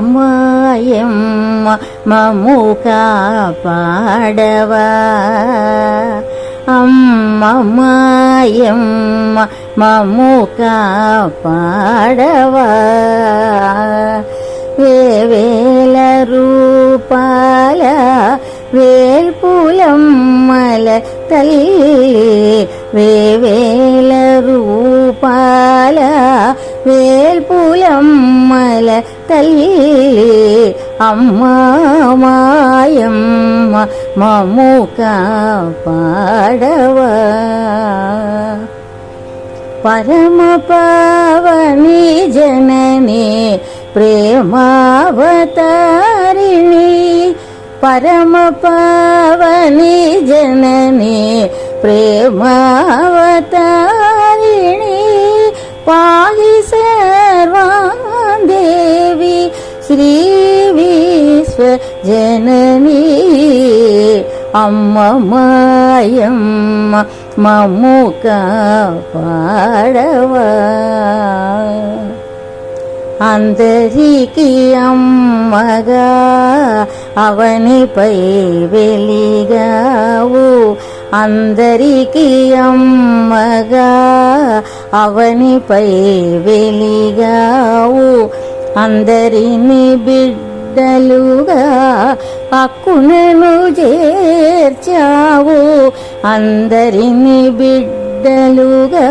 అమ్మమాయమ్మ మము కాపాడవా అమ్మమాయమ్మ మము కాపాడవా వేవేల రూపాల వేల్పులమ్మల తల్లి వేవేల వేల్పులమ్మల తల్లి అమ్మా మాయమ్మ మము కాపాడవా పరమ పావని జనని ప్రేమావతారిణి పరమ పావని జనని ప్రేమావతారిణి పాహి సర్వాం దేవి శ్రీ విశ్వ జననీ అమ్మ మాయమ్మ మమ్ము కాపాడవా అందరికీ అమ్మగా అవనిపై వెలిగావు అందరికీ అమ్మగా అవనిపై వెలిగావు. అందరిని బిడ్డలుగా అక్కునను చేర్చావు. అందరిని బిడ్డలుగా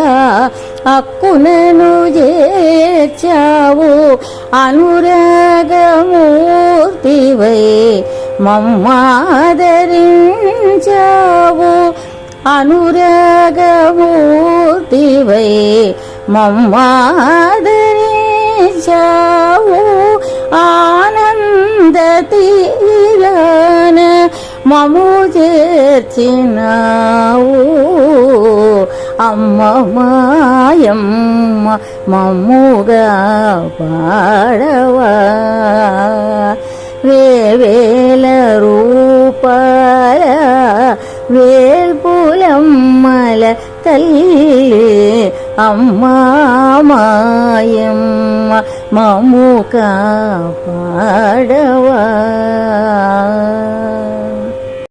అక్కునను చేర్చావు. అనురాగమూర్తివై మమ్మాదరించావు. అనురాగమూర్తివై మమ్మాదరించావు ఆనంద తీరాన మము చేర్చినావు అమ్మ మాయమ్మ మమ్ముగా పాడవా వేవేల రూపాల వేల్పులమ్మల తల్లి అమ్మాయమ్మ మాయమ్మ మమ్ము కాపాడవా